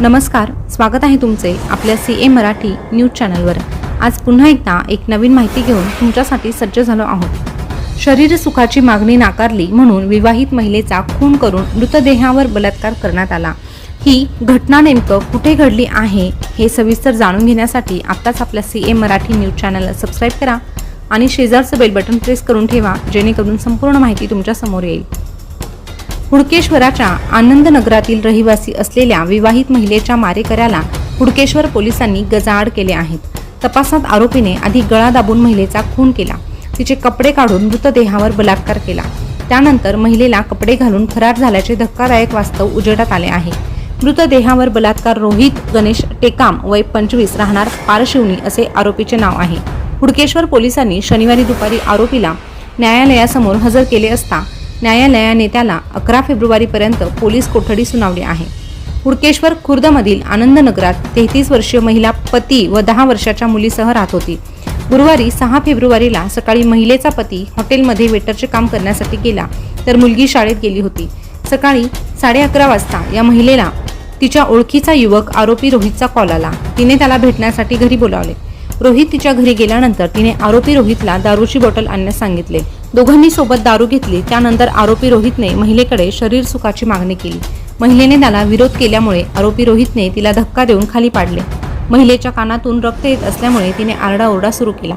नमस्कार स्वागत आहे तुमचे आपल्या सी ए मराठी न्यूज चॅनलवर. आज पुन्हा एकदा एक नवीन माहिती घेऊन तुमच्यासाठी सज्ज झालो आहोत. शरीर सुखाची मागणी नाकारली म्हणून विवाहित महिलेचा खून करून मृतदेहावर बलात्कार करण्यात आला. ही घटना नेमकं कुठे घडली आहे हे सविस्तर जाणून घेण्यासाठी आत्ताच आपल्या सी ए मराठी न्यूज चॅनलला सबस्क्राईब करा आणि शेजारचं बेल बटन प्रेस करून ठेवा जेणेकरून संपूर्ण माहिती तुमच्यासमोर येईल. हुडकेश्वराच्या आनंदनगरातील रहिवासी असलेल्या विवाहित महिलेच्या मारेकऱ्याला हुडकेश्वर पोलिसांनी गजाआड केले आहेत. तपासात आरोपीने आधी गळा दाबून महिलेचा खून केला. तिचे कपडे काढून मृतदेहावर बलात्कार केला. त्यानंतर महिलेला कपडे घालून फरार झाल्याचे धक्कादायक वास्तव उजेडात आले आहे. मृतदेहावर बलात्कार रोहित गणेश टेकाम वय पंचवीस राहणार पारशिवनी असे आरोपीचे नाव आहे. हुडकेश्वर पोलिसांनी शनिवारी दुपारी आरोपीला न्यायालयासमोर हजर केले असता न्यायालयाने त्याला अकरा फेब्रुवारीपर्यंत पोलीस कोठडी सुनावली आहे. हुडकेश्वर खुर्दमधील आनंदनगरात तेहतीस वर्षीय महिला पती व दहा वर्षाच्या मुलीसह राहत होती. गुरुवारी सहा फेब्रुवारीला सकाळी महिलेचा पती हॉटेलमध्ये वेटरचे काम करण्यासाठी गेला तर मुलगी शाळेत गेली होती. सकाळी साडे अकरा वाजता या महिलेला तिच्या ओळखीचा युवक आरोपी रोहितचा कॉल आला. तिने त्याला भेटण्यासाठी घरी बोलावले. रोहित तिच्या घरी गेल्यानंतर तिने आरोपी रोहितला दारूची बॉटल आणण्यास सांगितले. दोघांनी सोबत दारू घेतली त्यानंतर आरोपी रोहितने महिलेकडे शरीर सुखाची मागणी केली. महिलेने त्याला विरोध केल्यामुळे आरोपी रोहितने तिला धक्का देऊन खाली पाडले. महिलेच्या कानातून रक्त येत असल्यामुळे तिने आरडाओरडा सुरू केला.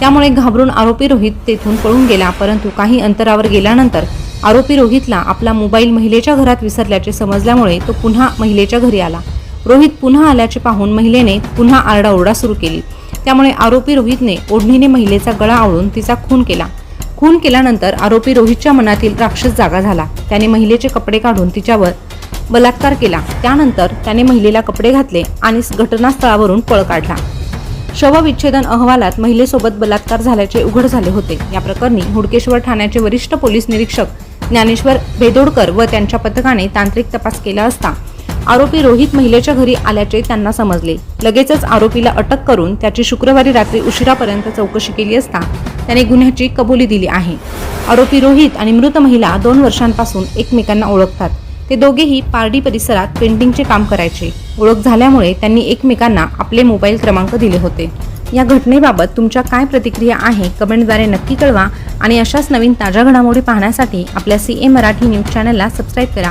त्यामुळे घाबरून आरोपी रोहित तेथून पळून गेला परंतु काही अंतरावर गेल्यानंतर आरोपी रोहितला आपला मोबाईल महिलेच्या घरात विसरल्याचे समजल्यामुळे तो पुन्हा महिलेच्या घरी आला. रोहित पुन्हा आल्याचे पाहून महिलेने पुन्हा आरडाओरडा सुरू केली. त्यामुळे आरोपी रोहितने ओढणीने महिलेचा गळा आवळून तिचा खून केला. खून केल्यानंतर आरोपी रोहितच्या मनातील राक्षस जागा झाला. त्याने महिलेचे कपडे काढून तिच्यावर बलात्कार केला. त्यानंतर त्याने महिलेला कपडे घातले आणि घटनास्थळावरून पळ काढला. शवविच्छेदन अहवालात महिलेसोबत बलात्कार झाल्याचे उघड झाले होते. या प्रकरणी हुडकेश्वर ठाण्याचे वरिष्ठ पोलीस निरीक्षक ज्ञानेश्वर भेदोडकर व त्यांच्या पथकाने तांत्रिक तपास केला असता आरोपी रोहित महिलेच्या घरी आल्याचे त्यांना समजले. लगेचच आरोपीला अटक करून त्याची शुक्रवारी रात्री उशिरापर्यंत चौकशी केली असता त्याने गुन्ह्याची कबुली दिली आहे. आरोपी रोहित आणि मृत महिला दोन वर्षांपासून एकमेकांना ओळखतात. ते दोघेही पारडी परिसरात पेंटिंगचे काम करायचे. ओळख झाल्यामुळे त्यांनी एकमेकांना आपले मोबाईल क्रमांक दिले होते. या घटनेबाबत तुमच्या काय प्रतिक्रिया आहे कमेंटद्वारे नक्की कळवा आणि अशाच नवीन ताज्या घडामोडी पाहण्यासाठी आपल्या सी ए मराठी न्यूज चॅनलला सबस्क्राईब करा.